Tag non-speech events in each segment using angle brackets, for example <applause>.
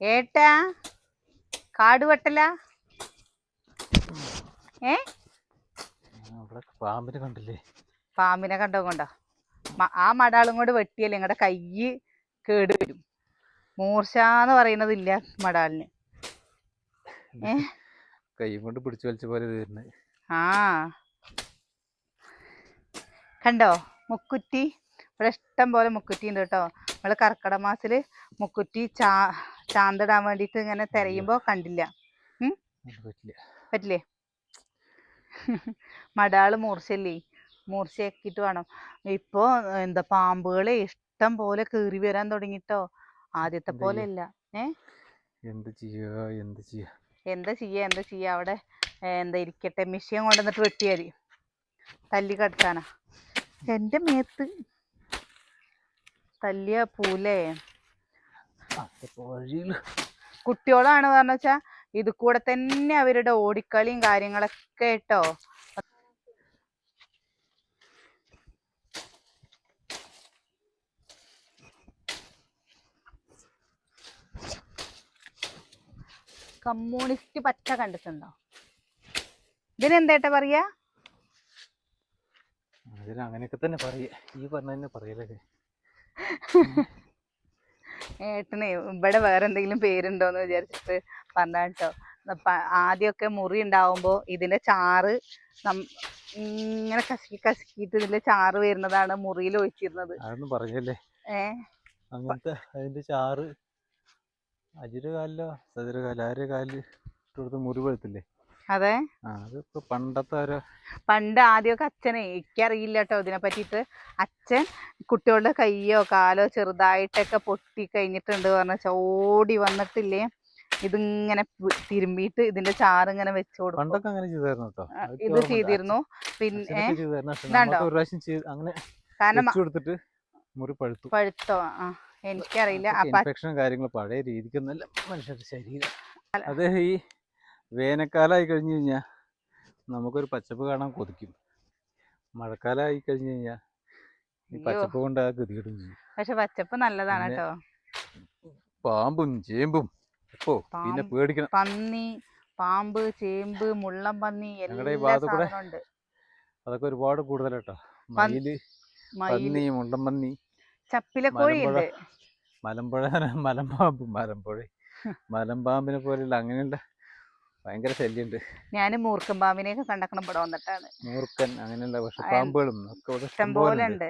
ഏട്ടാ കാട് വെട്ടല ഏ പാമ്പിനെ കണ്ടില്ലേ? പാമ്പിനെ കണ്ടോ കൊണ്ടോ? ആ മടാളും കൊണ്ട് വെട്ടിയല്ലേ നിങ്ങളുടെ കൈ കേട് വരും. മൂർച്ചാന്ന് പറയുന്നതില്ല മടാളിന്. ഏ? കൈ കൊണ്ട് പിടിച്ചു വലിച്ച പോലെ ആ. കണ്ടോ? മുക്കുറ്റി. ഇവിടെ ഇഷ്ടം പോലെ മുക്കുറ്റി ഉണ്ട് കേട്ടോ. നമ്മൾ കർക്കിടക മാസത്തിൽ മുക്കുറ്റി ചാ ചാന്തിടാൻ വേണ്ടിട്ട് ഇങ്ങനെ തിരയുമ്പോ കണ്ടില്ല. പറ്റില്ല. മടാൾ മൂർച്ചല്ലേ മൂർച്ചയാക്കിയിട്ട് വേണം. ഇപ്പോ എന്താ പാമ്പുകളെ ഇഷ്ടം പോലെ കീറി വരാൻ തുടങ്ങിട്ടോ. ആദ്യത്തെ പോലെ? അല്ല. ഏ? എന്ത് ചെയ്യാ? എന്താ ചെയ്യാ? അവിടെ എന്താ ഇരിക്കട്ടെ? മിഷ്യൻ കൊണ്ടുവന്നിട്ട് വെട്ടിയാതി തല്ലി കടത്താനാ. എന്റെ മേത്ത് തല്ലിയ പൂലേ. വഴിയിൽ കുട്ടിയോളാണ് പറഞ്ഞ വെച്ചാ ഇത് കൂടെ തന്നെ അവരുടെ ഓടിക്കളിയും കാര്യങ്ങളൊക്കെ കേട്ടോ. കമ്മ്യൂണിസ്റ്റ് പച്ച കണ്ടിട്ടുണ്ടോ? ഇതിനെന്തേട്ടാ പറയാ? അങ്ങനെയൊക്കെ തന്നെ പറയ. ഈ പറഞ്ഞ പറയലൊക്കെ <laughs> ഏട്ടനെ ഇവിടെ വേറെ എന്തെങ്കിലും പേരുണ്ടോന്ന് വിചാരിച്ചിട്ട് പറഞ്ഞ കേട്ടോ ആദ്യമൊക്കെ മുറി ഉണ്ടാവുമ്പോൾ ഇതിന്റെ ചാറ് ഇങ്ങനെ കസക്കി കസക്കിയിട്ട് ഇതിന്റെ ചാറ് വരുന്നതാണ് മുറിയിൽ ഒഴിച്ചിരുന്നത്. പറഞ്ഞല്ലേ അങ്ങനത്തെ അതിന്റെ ചാറ് അജിയുടെ കാലിലോ സജിയുടെ കാലിലോ ആരുടെ കാലിൽ ഇട്ടുകൊടുത്ത് മുറിവെടുത്തില്ലേ അതെ? പണ്ടത്തെ ഒരു പണ്ട് ആദ്യമൊക്കെ അച്ഛനെ എനിക്കറിയില്ല കേട്ടോ ഇതിനെ പറ്റിയിട്ട്. അച്ഛൻ കുട്ടികളുടെ കയ്യോ കാലോ ചെറുതായിട്ടൊക്കെ പൊട്ടി കഴിഞ്ഞിട്ടുണ്ട് പറഞ്ഞ ഓടി വന്നിട്ടില്ലേ? ഇതിങ്ങനെ തിരുമ്പിയിട്ട് ഇതിന്റെ ചാറ് ഇങ്ങനെ വെച്ചു കൊടുക്കും. പണ്ടൊക്കെ അങ്ങനെ ചെയ്തായിരുന്നു കേട്ടോ ആ, അതൊക്കെ ഇത് ചെയ്തിരുന്നു. പിന്നെ കാരണം മുറി പഴുത്തു. പഴുത്തോ? ആ എനിക്കറിയില്ല. അപ്പൊ കാര്യങ്ങൾ പഴയ രീതിക്കൊന്നല്ല മനുഷ്യരുടെ ശരീരം. അത് ഈ വേനൽക്കാലമായി കഴിഞ്ഞു കഴിഞ്ഞാൽ നമുക്കൊരു പച്ചപ്പ് കാണാൻ കൊതിക്കും. മഴക്കാലമായി കഴിഞ്ഞു കഴിഞ്ഞാൽ ഈ. പച്ചപ്പ് കൊണ്ട് ആ ഗതികേടും ചെയ്യും പക്ഷെ പച്ചപ്പ് നല്ലതാണ് കേട്ടോ. പാമ്പും ചേമ്പും. ഓ പിന്നെ. പേടിക്കണം. പന്നി പാമ്പ് ചേമ്പ് മുള്ളം പന്നി ഞങ്ങടെ ഈ ഭാഗത്ത് കൂടെ അതൊക്കെ ഒരുപാട് കൂടുതലാട്ടോ പന്നി, മുള്ളം പന്നി ചപ്പിലക്കോഴി മലമ്പുഴ മലമ്പാമ്പ് മലമ്പുഴ. മലമ്പാമ്പിനെ പോലെയുള്ള അങ്ങനെയുള്ള ഭയങ്കര ശല്യമുണ്ട് ഞാൻ മൂർഖൻ പാമ്പിനെയൊക്കെ കണ്ടക്കണം ഇവിടെ വന്നിട്ടാണ്. മൂർക്കൻ അങ്ങനെയുള്ള പാമ്പുകളും ഇഷ്ടംപോലെ ഉണ്ട്.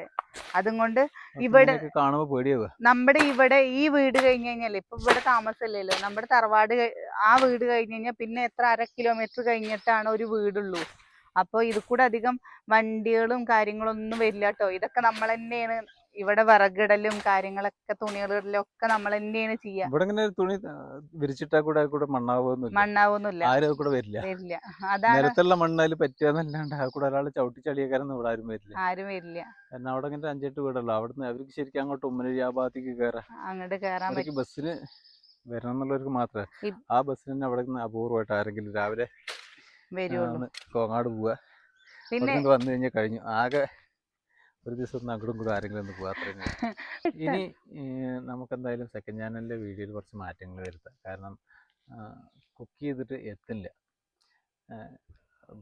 അതും കൊണ്ട് ഇവിടെ- ഇങ്ങനെയൊക്കെ കാണുമ്പോ പേടിയാവുക നമ്മുടെ ഇവിടെ ഈ വീട് കഴിഞ്ഞ് കഴിഞ്ഞാൽ ഇപ്പൊ ഇവിടെ താമസമില്ലല്ലോ. നമ്മുടെ തറവാട് ആ വീട് കഴിഞ്ഞ് കഴിഞ്ഞാൽ പിന്നെ എത്ര അര കിലോമീറ്റർ കഴിഞ്ഞിട്ടാണ് ഒരു വീടുള്ളൂ. അപ്പൊ ഇത് കൂടെ അധികം വണ്ടികളും കാര്യങ്ങളൊന്നും വരില്ല കേട്ടോ. ഇതൊക്കെ നമ്മൾ തന്നെയാണ് ഇവിടെ വിറകിടലും കാര്യങ്ങളൊക്കെ തുണികളിടലും ഒക്കെ നമ്മൾ തന്നെയാണ് ചെയ്യാ ഇവിടെ ഇങ്ങനെ തുണി വിരിച്ചിട്ടാ കൂടെ അത് കൂടെ മണ്ണാവുന്നില്ല മണ്ണാവൊന്നുമില്ല ആരും കൂടെ വരില്ല. വരില്ല. അതാണ് നിലത്തുള്ള മണ്ണാൽ പറ്റുകയെന്നല്ലാണ്ട് ആ കൂടെ ഒരാൾ ചവിട്ടി ചളിയേക്കാരൊന്നും ഇവിടെ ആരും വരില്ല. ആരും വരില്ല. കാരണം അവിടെ ഇങ്ങനെ അഞ്ചെട്ട് വീടല്ലോ അവിടുന്ന് അവർക്ക് ശരിക്കും അങ്ങോട്ട് ഉമ്മനൊരു ആ ഭാഗത്തേക്ക് കയറാം അങ്ങോട്ട് കയറാൻ പറ്റും. ബസ്സിന് വരണം എന്നുള്ളവർക്ക് മാത്രമേ. ആ ബസ്സിന് തന്നെ അവിടെ നിന്ന് അപൂർവമായിട്ട് ആരെങ്കിലും രാവിലെ കോങ്ങാട് പോവുക. പിന്നെ വന്നു കഴിഞ്ഞാൽ കഴിഞ്ഞു. ആകെ ഒരു ദിവസം ഒന്ന് അങ്ങോട്ടും കൂടെ ആരെങ്കിലും ഒന്ന് പോകാം അത്രയും. <laughs> ഇനി നമുക്ക് എന്തായാലും സെക്കൻഡ് ചാനലിലെ വീഡിയോയിൽ കുറച്ച് മാറ്റങ്ങൾ വരുത്താം. കാരണം കുക്ക് ചെയ്തിട്ട് എത്തില്ല.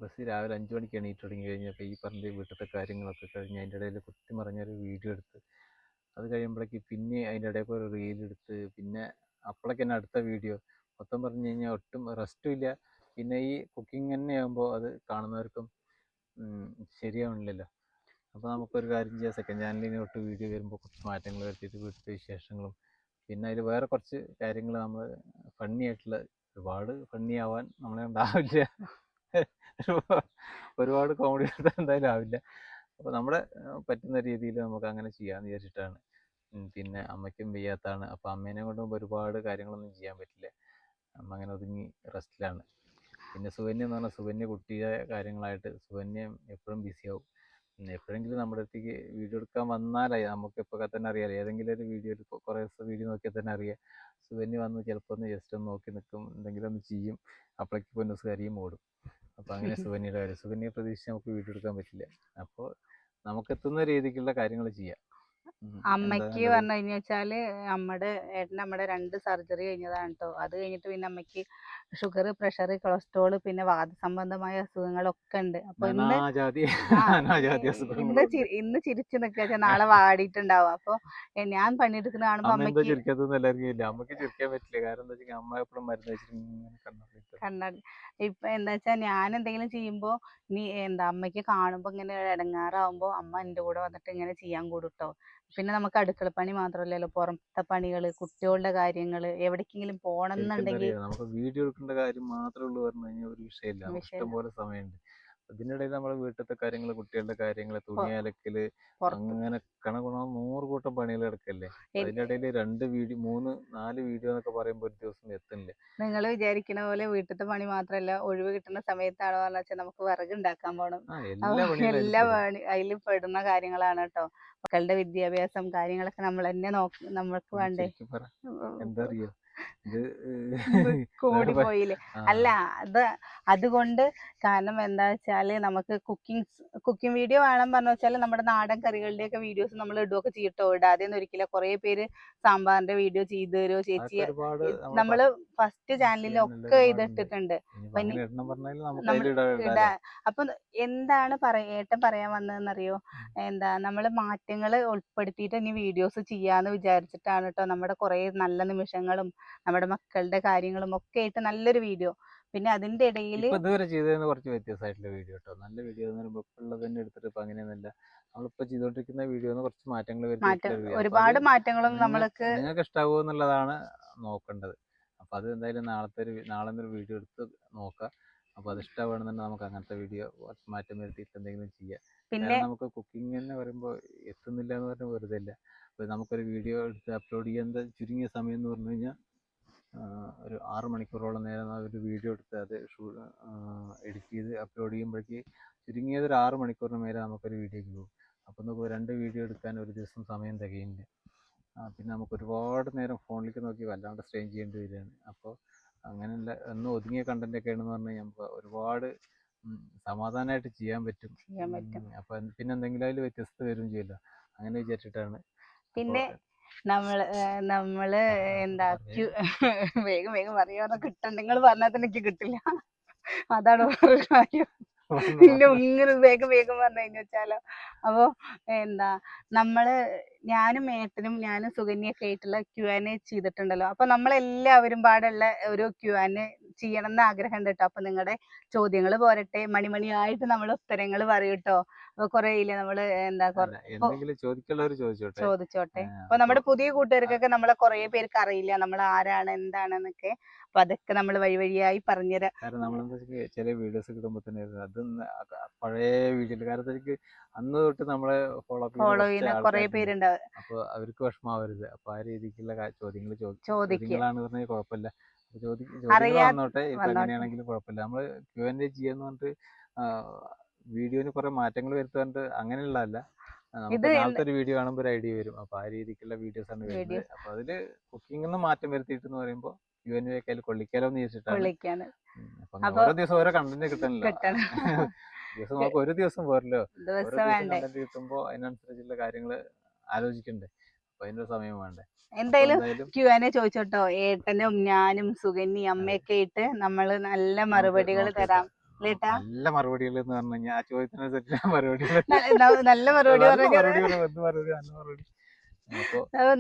ബസ് രാവിലെ അഞ്ച് മണിക്ക് എണീറ്റ് തുടങ്ങി കഴിഞ്ഞപ്പോൾ ഈ പറഞ്ഞ വീട്ടിലത്തെ കാര്യങ്ങളൊക്കെ കഴിഞ്ഞ് അതിന്റെ ഇടയിൽ കുത്തി മറിഞ്ഞൊരു വീഡിയോ എടുത്ത് അത് കഴിയുമ്പോഴേക്ക് പിന്നെ അതിന്റെ ഇടയിൽ ഒരു റീൽ എടുത്ത് പിന്നെ അപ്പോഴേക്ക് തന്നെ അടുത്ത വീഡിയോ. മൊത്തം പറഞ്ഞു കഴിഞ്ഞാൽ ഒട്ടും റെസ്റ്റും ഇല്ല. പിന്നെ ഈ കുക്കിംഗ് തന്നെ ആകുമ്പോൾ അത് കാണുന്നവർക്കും ശരിയാവണില്ലല്ലോ. അപ്പോൾ നമുക്കൊരു കാര്യം ചെയ്യാം. സെക്കൻഡ് ചാനലിന് തൊട്ട് വീഡിയോ വരുമ്പോൾ കുറച്ച് മാറ്റങ്ങൾ വരുത്തിയിട്ട് വീട്ടിലെ വിശേഷങ്ങളും പിന്നെ അതിൽ വേറെ കുറച്ച് കാര്യങ്ങൾ നമ്മൾ ഫണ്ണി ആയിട്ടുള്ള ഒരുപാട് ഫണ്ണി ആവാൻ നമ്മളെ ഉണ്ടാവില്ല. ഒരുപാട് കോമഡി എന്തായാലും ആവില്ല. അപ്പോൾ നമ്മുടെ പറ്റുന്ന രീതിയിൽ നമുക്ക് അങ്ങനെ ചെയ്യാമെന്ന് വിചാരിച്ചിട്ടാണ്. പിന്നെ അമ്മയ്ക്കും വയ്യാത്താണ്. അപ്പോൾ അമ്മേനെ കൊണ്ടും ഒരുപാട് കാര്യങ്ങളൊന്നും ചെയ്യാൻ പറ്റില്ല. അമ്മ അങ്ങനെ ഒതുങ്ങി റെസ്റ്റിലാണ് പിന്നെ സുകന്യ എന്ന് പറഞ്ഞാൽ സുകന്യ കുട്ടിയുടെ കാര്യങ്ങളായിട്ട് സുകന്യ എപ്പോഴും ബിസിയാവും എപ്പോഴെങ്കിലും നമ്മുടെ അടുത്തേക്ക് വീഡിയോ എടുക്കാൻ വന്നാലായി നമുക്ക് ഇപ്പോൾ തന്നെ അറിയാലോ. ഏതെങ്കിലും ഒരു വീഡിയോയിൽ കുറേ ദിവസം വീഡിയോ നോക്കിയാൽ തന്നെ അറിയാം. സുവന്യ വന്ന് ചിലപ്പോൾ ഒന്ന് ജസ്റ്റ് ഒന്ന് നോക്കി നിൽക്കും എന്തെങ്കിലും ഒന്ന് ചെയ്യും. അപ്പോഴേക്ക് കാര്യം ഓടും. അപ്പോൾ അങ്ങനെ <laughs> സുവന്യയുടെ കാര്യം. സുവന്യ പ്രതീക്ഷിച്ച് നമുക്ക് വീഡിയോ എടുക്കാൻ പറ്റില്ല. അപ്പോൾ നമുക്ക് എത്തുന്ന രീതിക്കുള്ള കാര്യങ്ങൾ ചെയ്യാം. അമ്മയ്ക്ക് പറഞ്ഞു കഴിഞ്ഞു വെച്ചാൽ നമ്മുടെ ഏട്ടൻ നമ്മുടെ രണ്ട് സർജറി കഴിഞ്ഞതാണ് കേട്ടോ അത് കഴിഞ്ഞിട്ട് പിന്നെ അമ്മയ്ക്ക് ഷുഗർ പ്രഷർ കൊളസ്ട്രോൾ പിന്നെ വാദസംബന്ധമായ അസുഖങ്ങളൊക്കെ ഉണ്ട്. അപ്പൊ ഇന്ന് ഇന്ന് ഇന്ന് ചിരിച്ചു നിൽക്കുക നാളെ വാടിയിട്ടുണ്ടാവും. അപ്പൊ ഞാൻ പണിയെടുക്കുന്ന കാണുമ്പോ അമ്മയ്ക്ക് കണ്ണാടി ഇപ്പൊ എന്താ വെച്ചാ ഞാൻ എന്തെങ്കിലും ചെയ്യുമ്പോ നീ എന്താ അമ്മയ്ക്ക് കാണുമ്പോ ഇങ്ങനെ ഇടങ്ങാറാവുമ്പോ അമ്മ എന്റെ കൂടെ വന്നിട്ട് ഇങ്ങനെ ചെയ്യാൻ കൂടുട്ടോ. പിന്നെ നമുക്ക് അടുക്കള പണി മാത്രമല്ലല്ലോ പുറത്തെ പണികൾ കുട്ടികളുടെ കാര്യങ്ങൾ എവിടേക്കെങ്കിലും പോകണം എന്നുണ്ടെങ്കിൽ നമുക്ക് വീഡിയോ എടുക്കേണ്ട കാര്യം മാത്രമേ ഉള്ളൂ പറഞ്ഞു കഴിഞ്ഞാൽ ഒരു വിഷയമില്ല. ഇഷ്ടംപോലെ സമയമുണ്ട്. ഇതിനിടയിൽ നമ്മൾ വീട്ടിലത്തെ കാര്യങ്ങൾ കുട്ടികളുടെ കാര്യങ്ങൾ തുണി അലക്കൽ അങ്ങനെ കണകുണം നൂറ് കൂട്ടം പണികൾ കിടക്കല്ലേ? അതിന്റെ ഇടയിൽ രണ്ട് വീഡിയോ മൂന്ന് നാല് വീഡിയോ എന്നൊക്കെ പറയുമ്പോൾ ഒരു ദിവസം എത്തുന്നില്ല നിങ്ങൾ വിചാരിക്കുന്ന പോലെ വീട്ടിലത്തെ പണി മാത്രല്ല ഒഴിവ് കിട്ടുന്ന സമയത്താണോ പറഞ്ഞ വെച്ചാൽ നമുക്ക് വിറക് ഉണ്ടാക്കാൻ ആ എല്ലാ. പണി അതിൽ പെടുന്ന കാര്യങ്ങളാണ് കേട്ടോ. മക്കളുടെ വിദ്യാഭ്യാസം കാര്യങ്ങളൊക്കെ നമ്മൾ തന്നെ നോക്ക് നമ്മൾക്ക് വേണ്ടേ? എന്താ അറിയോ <laughs> കൂടി പോയില്ലേ? അല്ല അത് അതുകൊണ്ട് കാരണം എന്താ വെച്ചാൽ നമുക്ക് കുക്കിംഗ് കുക്കിംഗ് വീഡിയോ വേണം പറഞ്ഞു വെച്ചാൽ നമ്മുടെ നാടൻ കറികളുടെയൊക്കെ വീഡിയോസ് നമ്മൾ ഇടുകയൊക്കെ ചെയ്യട്ടോ. ഇടാതെ ഒന്നും ഒരിക്കലും കുറെ പേര് സാമ്പാറിന്റെ വീഡിയോ ചെയ്തു തരുമോ ചേച്ചി നമ്മൾ ഫസ്റ്റ് ചാനലിലൊക്കെ. ഇതിട്ടിട്ടുണ്ട്. അപ്പൊ നമ്മൾ എന്താണ് പറയാ ഏട്ടൻ പറയാൻ വന്നതെന്നറിയോ? എന്താ നമ്മൾ മാറ്റങ്ങൾ ഉൾപ്പെടുത്തിയിട്ട് ഇനി വീഡിയോസ് ചെയ്യാന്ന് വിചാരിച്ചിട്ടാണ് കേട്ടോ നമ്മുടെ കുറെ നല്ല നിമിഷങ്ങളും നമ്മുടെ മക്കളുടെ കാര്യങ്ങളും ഒക്കെ ആയിട്ട് നല്ലൊരു വീഡിയോ. പിന്നെ അതിന്റെ ഇടയിൽ ഇതുവരെ ചെയ്തതിന് കുറച്ച് വ്യത്യസ്തമായിട്ടുള്ള വീഡിയോ കേട്ടോ. നല്ല വീഡിയോ എന്ന് പറയുമ്പോൾ തന്നെ എടുത്തിട്ട് ഇപ്പൊ അങ്ങനെയൊന്നുമല്ല. നമ്മളിപ്പോ ചെയ്തോണ്ടിരിക്കുന്ന വീഡിയോന്ന് കുറച്ച് മാറ്റങ്ങൾ ഒരുപാട് മാറ്റങ്ങളും നമ്മൾക്ക് നിങ്ങൾക്ക് ഇഷ്ടാവോ എന്നുള്ളതാണ് നോക്കേണ്ടത്. അപ്പൊ അത് എന്തായാലും നാളത്തെ ഒരു നാളെ ഒരു വീഡിയോ എടുത്ത് നോക്കാം. അപ്പൊ അത് ഇഷ്ടമാണെന്നുണ്ടെങ്കിൽ നമുക്ക് അങ്ങനത്തെ വീഡിയോ മാറ്റം വരുത്തിയിട്ട് എന്തെങ്കിലും ചെയ്യാം. പിന്നെ നമുക്ക് കുക്കിംഗ് എന്ന് പറയുമ്പോൾ എത്തുന്നില്ല എന്ന് പറഞ്ഞാൽ വെറുതെ ഇല്ല അപ്പോൾ നമുക്കൊരു വീഡിയോ എടുത്ത് അപ്ലോഡ് ചെയ്യാൻ ചുരുങ്ങിയ സമയം എന്ന് പറഞ്ഞു കഴിഞ്ഞാൽ ഒരു ആറ് മണിക്കൂറോളം നേരം ആ ഒരു വീഡിയോ എടുത്ത് അത് ഷൂ എഡിറ്റ് ചെയ്ത് അപ്ലോഡ് ചെയ്യുമ്പോഴേക്ക് ചുരുങ്ങിയത് ഒരു ആറ് മണിക്കൂറിന് മേലെ നമുക്കൊരു വീഡിയോക്ക് പോകും. അപ്പോൾ നമുക്ക് രണ്ട് വീഡിയോ എടുക്കാൻ ഒരു ദിവസം സമയം തികയില്ല പിന്നെ നമുക്ക് ഒരുപാട് നേരം ഫോണിലേക്ക് നോക്കി വല്ലാണ്ട് സ്ട്രെയിൻ ചെയ്യേണ്ടി വരികയാണ്. അപ്പോൾ അങ്ങനെയുള്ള ഒന്ന് ഒതുങ്ങിയ കണ്ടന്റ് ഒക്കെ ആണെന്ന് പറഞ്ഞു കഴിഞ്ഞാൽ നമുക്ക് ഒരുപാട് സമാധാനമായിട്ട് ചെയ്യാൻ പറ്റും. ചെയ്യാൻ പറ്റും. അപ്പൊ പിന്നെ എന്തെങ്കിലും അതിൽ വ്യത്യസ്തത വരും ചെയ്യില്ല അങ്ങനെ വിചാരിച്ചിട്ടാണ്. പിന്നെ നമ്മൾ ഏഹ് നമ്മൾ എന്താ ക്യു <laughs> വേഗം വേഗം പറയുക കിട്ടണ്ട. നിങ്ങൾ പറഞ്ഞാൽ തന്നെ എനിക്ക് കിട്ടില്ല. അതാണ് വേറൊരു കാര്യം. പിന്നെ ഇങ്ങനെ വേഗം വേഗം പറഞ്ഞു കഴിഞ്ഞു വെച്ചാലോ. അപ്പൊ എന്താ നമ്മൾ ഞാനും മേട്ടനും ഞാനും സുകന്യൊക്കെ ആയിട്ടുള്ള ക്യു ആൻ എ ചെയ്തിട്ടുണ്ടല്ലോ. അപ്പൊ നമ്മളെല്ലാവരും പാടുള്ള ഒരു ക്യു ആൻ എ ചെയ്യണം എന്ന് ആഗ്രഹം ഉണ്ട് കേട്ടോ അപ്പൊ നിങ്ങളുടെ ചോദ്യങ്ങൾ പോരട്ടെ. മണിമണിയായിട്ട് നമ്മൾ ഉത്തരങ്ങൾ പറയും കേട്ടോ അപ്പൊ കുറെ ഇല്ലേ നമ്മൾ എന്താ ചോദിച്ചോട്ടെ? ചോദിച്ചോട്ടെ. അപ്പൊ നമ്മുടെ പുതിയ കൂട്ടുകാർക്കൊക്കെ നമ്മളെ കുറെ പേർക്ക് അറിയില്ല. നമ്മൾ ആരാണ് എന്താണെന്നൊക്കെ. അപ്പൊ അതൊക്കെ നമ്മൾ വഴി വഴിയായി പറഞ്ഞുതരാം. ചില വീഡിയോസ് കിട്ടുമ്പോ തന്നെ അത് പഴയ വീഡിയോ കാരണം അന്ന് തൊട്ട് നമ്മളെ ഫോളോ ഫോളോ ചെയ്യുന്ന കുറെ പേരുണ്ടാവും. അപ്പൊ അവർക്ക് വിഷമാവരുത് അപ്പൊ ആ രീതിക്കുള്ള ചോദ്യങ്ങൾ ചോദിക്കുക. ചോദ്യങ്ങളാണ് പറഞ്ഞാൽ കുഴപ്പമില്ല. വന്നോട്ടെ. ഇപ്പൊ. എങ്ങനെയാണെങ്കിലും കുഴപ്പമില്ല. നമ്മൾ ക്യൂ ആൻഡ് എ ചെയ്യാന്ന് പറഞ്ഞിട്ട് വീഡിയോന് കുറെ മാറ്റങ്ങൾ വരുത്താണ്ട് അങ്ങനെയുള്ളതല്ല. നാളത്തെ ഒരു വീഡിയോ കാണുമ്പോൾ ഒരു ഐഡിയ വരും. അപ്പൊ ആ രീതിക്കുള്ള വീഡിയോസ് ആണ് വരുന്നത്. അപ്പൊ അതിൽ കുക്കിംഗ് മാറ്റം വരുത്തിയിട്ട് എന്ന് പറയുമ്പോൾ യു എൻ എ ഒക്കെ കൊള്ളിക്കാലോ എന്ന് ചോദിച്ചിട്ടാണ് ഓരോ ദിവസം ഓരോ കണ്ടന്റ് കിട്ടണല്ലോ. കിട്ടണം. <laughs> ദിവസം നമുക്ക് ഒരു ദിവസം പോരല്ലോ. ഓരോ ദിവസം കണ്ടന്റ് കിട്ടുമ്പോ അതിനനുസരിച്ചുള്ള കാര്യങ്ങൾ ആലോചിക്കണ്ടേ? അതിന്റെ സമയം വേണ്ടേ? എന്തായാലും ക്യു എ ചോദിച്ചോട്ടോ. ഏട്ടനും ഞാനും സുഗന്നി അമ്മയൊക്കെ ആയിട്ട് നമ്മൾ നല്ല മറുപടികൾ തരാം. നല്ല മറുപടികൾ എന്ന് പറഞ്ഞു ആ ചോദ്യത്തിനനുസരിച്ച് മറുപടികൾ നല്ല മറുപടി നല്ല പറഞ്ഞു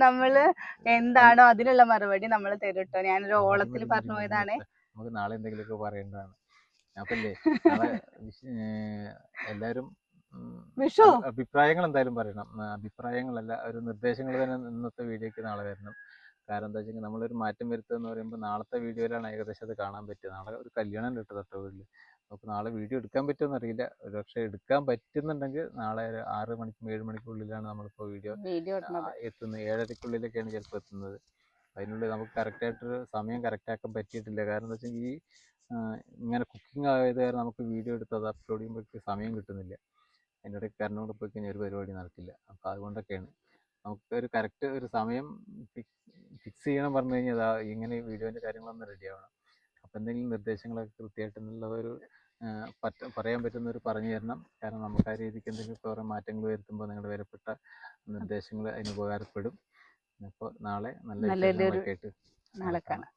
നമ്മൾ എന്താണോ അതിനുള്ള മറുപടി നമ്മൾ തരും കേട്ടോ ഞാനൊരു ഓളത്തിൽ പറഞ്ഞു പോയതാണ്. നമുക്ക് നാളെ എന്തെങ്കിലുമൊക്കെ പറയേണ്ടതാണ്. അപ്പല്ലേ? <laughs> എല്ലാരും അഭിപ്രായങ്ങൾ എന്തായാലും പറയണം. അഭിപ്രായങ്ങളല്ല ഒരു നിർദ്ദേശങ്ങൾ തന്നെ ഇന്നത്തെ വീഡിയോക്ക് നാളെ വരണം. കാരണം എന്താ വെച്ചാൽ നമ്മളൊരു മാറ്റം വരുത്തുക എന്ന് പറയുമ്പോൾ നാളത്തെ വീഡിയോയിലാണ് ഏകദേശം അത് കാണാൻ പറ്റുക. നാളെ ഒരു കല്യാണം ഉണ്ട് തൊട്ട വീട്ടിൽ നമുക്ക് നാളെ വീഡിയോ എടുക്കാൻ പറ്റുമെന്ന് അറിയില്ല. ഒരു പക്ഷേ എടുക്കാൻ പറ്റുന്നുണ്ടെങ്കിൽ നാളെ ഒരു ആറ് മണിക്കും ഏഴ് മണിക്കുള്ളിലാണ് നമ്മളിപ്പോൾ വീഡിയോ എത്തുന്നത്. ഏഴരക്കുള്ളിലൊക്കെയാണ് ചിലപ്പോൾ എത്തുന്നത്. അതിനുള്ളിൽ നമുക്ക് കറക്റ്റ് കറക്റ്റായിട്ടൊരു സമയം കറക്റ്റ് ആക്കാൻ പറ്റിയിട്ടില്ല. കാരണം എന്താ വെച്ചാൽ ഈ ഇങ്ങനെ കുക്കിംഗ് ആയത് കാരണം നമുക്ക് വീഡിയോ എടുത്ത് അത് അപ്ലോഡ് ചെയ്യുമ്പോഴേക്ക് സമയം കിട്ടുന്നില്ല. അതിന്റെ ഇടയ്ക്ക് കറണ്ട് കൊണ്ട് പോയി കഴിഞ്ഞാൽ ഒരു പരിപാടി നടക്കില്ല. അപ്പോൾ അതുകൊണ്ടൊക്കെയാണ്. നമുക്ക് ഒരു കറക്റ്റ് ഒരു സമയം ഫിക്സ് ചെയ്യണം പറഞ്ഞു കഴിഞ്ഞാൽ അതാ ഇങ്ങനെ വീഡിയോന്റെ കാര്യങ്ങളൊന്ന് റെഡി ആവണം. അപ്പോൾ എന്തെങ്കിലും നിർദ്ദേശങ്ങളൊക്കെ കൃത്യമായിട്ട് എന്നുള്ള ഒരു ആ, പറ്റ പറയാൻ പറ്റുന്നവർ പറഞ്ഞു തരണം. കാരണം നമുക്ക് ആ രീതിക്ക് എന്തെങ്കിലും കുറേ മാറ്റങ്ങൾ വരുത്തുമ്പോൾ നിങ്ങളുടെ വിലപ്പെട്ട നിർദ്ദേശങ്ങൾ അതിന് ഉപകാരപ്പെടും. അപ്പോൾ നാളെ നല്ല ആയിട്ട് നാളെ കാണാം.